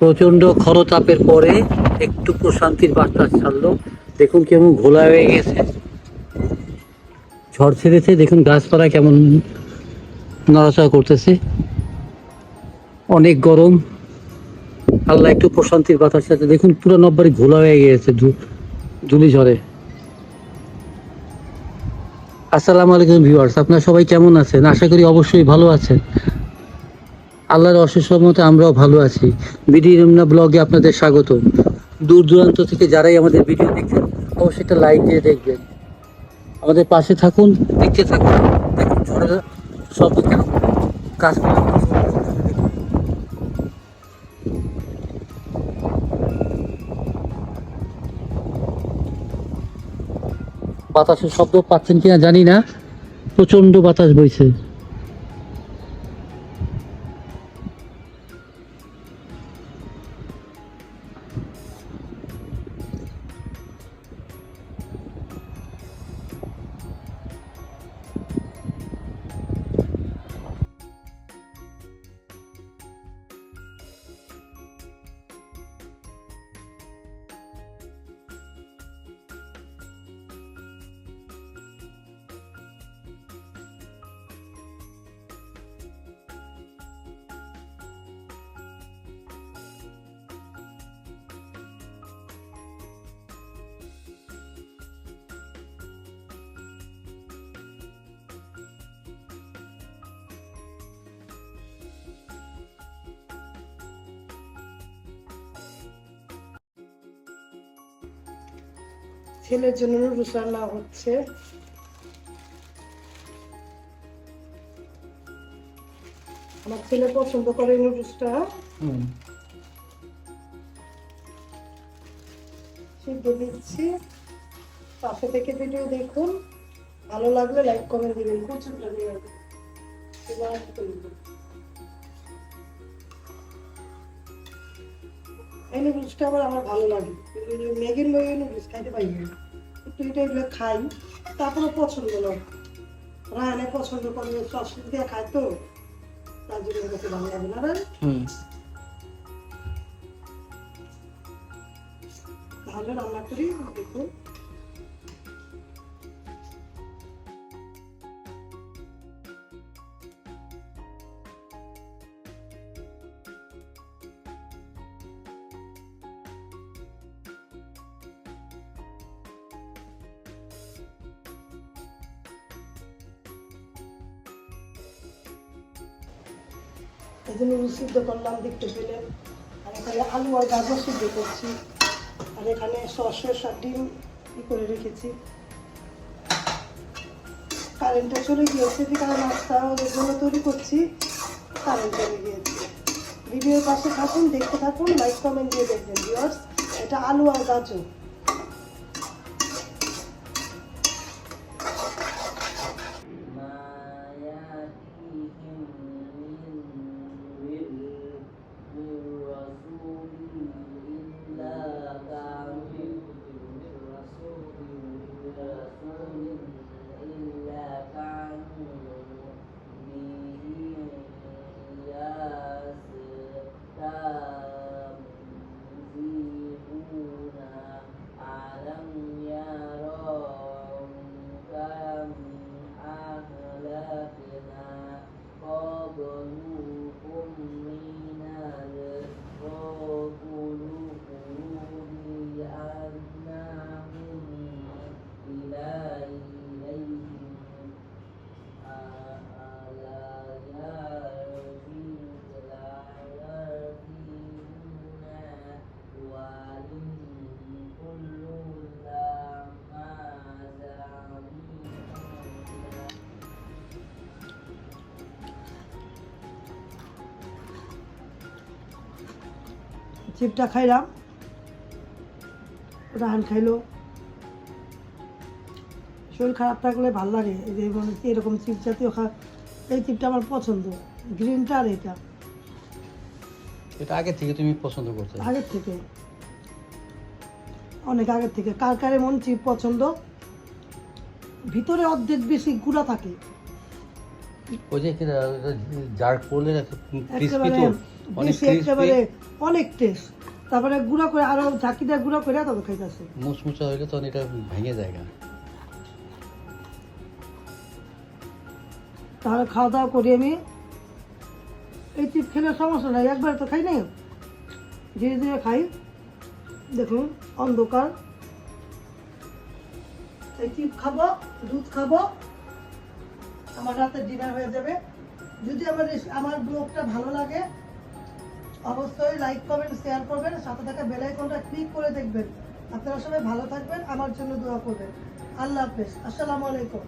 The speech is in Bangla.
প্রচণ্ড খরতাপের পরে একটু প্রশান্তির বাতাস ছাড়লো। দেখুন কেমন ঘোলা হয়ে গেছে। ঝড় ছেড়েছে, দেখুন গাছপালা কেমন নড়াচড়া করতেছে। অনেক গরম। আল্লাহ একটু প্রশান্তির বাতাস ছাড়ছে। দেখুন পুরো নব্বারি ঘোলা হয়ে গেছে ধুলি ঝড়ে। আসসালামু আলাইকুম ভিউয়ার্স, আপনারা সবাই কেমন আছেন? আশা করি অবশ্যই ভালো আছেন। আল্লাহর অশেষ আমরাও ভালো আছি। বিডি রমনা ব্লগে আপনাদের স্বাগত দূর দূরান্ত থেকে যারাই আমাদের ভিডিও দেখছেন, অবশ্যই একটা লাইক দিয়ে দেখবেন। আমাদের পাশে থাকুন, দেখতে থাকুন। দেখুন ঝড়ের শব্দ কেন গাছপালা বাতাসের শব্দ পাচ্ছেন কিনা জানি না। প্রচণ্ড বাতাস বইছে। ছেলের জন্য নুডলস রান্না হচ্ছে। আমার ছেলে পছন্দ করে নুডলসটা। সিদ্ধ দিচ্ছি। পাশে থেকে ভিডিও দেখুন। ভালো লাগলে লাইক কমেন্ট দিবেন। প্রচুরটা দিয়ে করব। আবার আমার ভালো লাগে ম্যাগির ম্যাগি নুডলস খাইতে পারি না একটু এটা এগুলো খাই তারপরে পছন্দ না রায়নে পছন্দ করে সস দিয়ে খায় তো তার জন্য কাছে ভালো লাগে না? তাহলে রান্না করি দেখুন এই জন্য সিদ্ধ করলাম দেখতে পেলেন আর এখানে আলু আর গাজর সিদ্ধ করছি। আর এখানে সসের আর ডিম ই করে রেখেছি। কারেন্টটা চলে গিয়েছে বিকালে নাস্তা ওদের জন্য তৈরি করছি কারেন্ট চলে গিয়েছে। ভিডিওর পাশে থাকুন, দেখতে থাকুন লাইক কমেন্ট দিয়ে দেখবেন ভিউয়ার্স এটা আলু আর গাজর। চিপটা খাইলাম। রাহান খাইলো। শরীর খারাপ থাকলে ভালো লাগে। যে এরকম চিপ জাতীয় খা এই চিপটা আমার পছন্দ। গ্রিনটা আর এটা। এটা আগে থেকে তুমি পছন্দ করতে? আগের থেকে। অনেক আগের থেকে। কার কার এমন চিপ পছন্দ? ভিতরে অর্ধেক বেশি গুঁড়া থাকে। ওই যে জার করলে ক্রিসপি একেবারে তো বেশি একেবারে অনেক টেস্ট তারপরে গুঁড়া করে আরও ঝাঁকি দিয়ে গুঁড়া করে তবে খাইতেছে। মুচমুচা হইলে তখন এটা ভেঙে যায় তাহলে খাওয়া দাওয়া করি আমি। এই চিপ খেলে সমস্যা নাই একবার তো খাই নাই? ধীরে ধীরে খাই। দেখুন অন্ধকার। এই চিপ খাব দুধ খাব। আমার রাতে ডিনার হয়ে যাবে। যদি আমার আমার ব্লগটা ভালো লাগে অবশ্যই লাইক কমেন্ট শেয়ার করবেন। সাথে থাকা বেল আইকনটা ক্লিক করে দেখবেন। আপনারা সবাই ভালো থাকবেন, আমার জন্য দোয়া করবেন। আল্লাহ হাফেজ। আসসালামু আলাইকুম.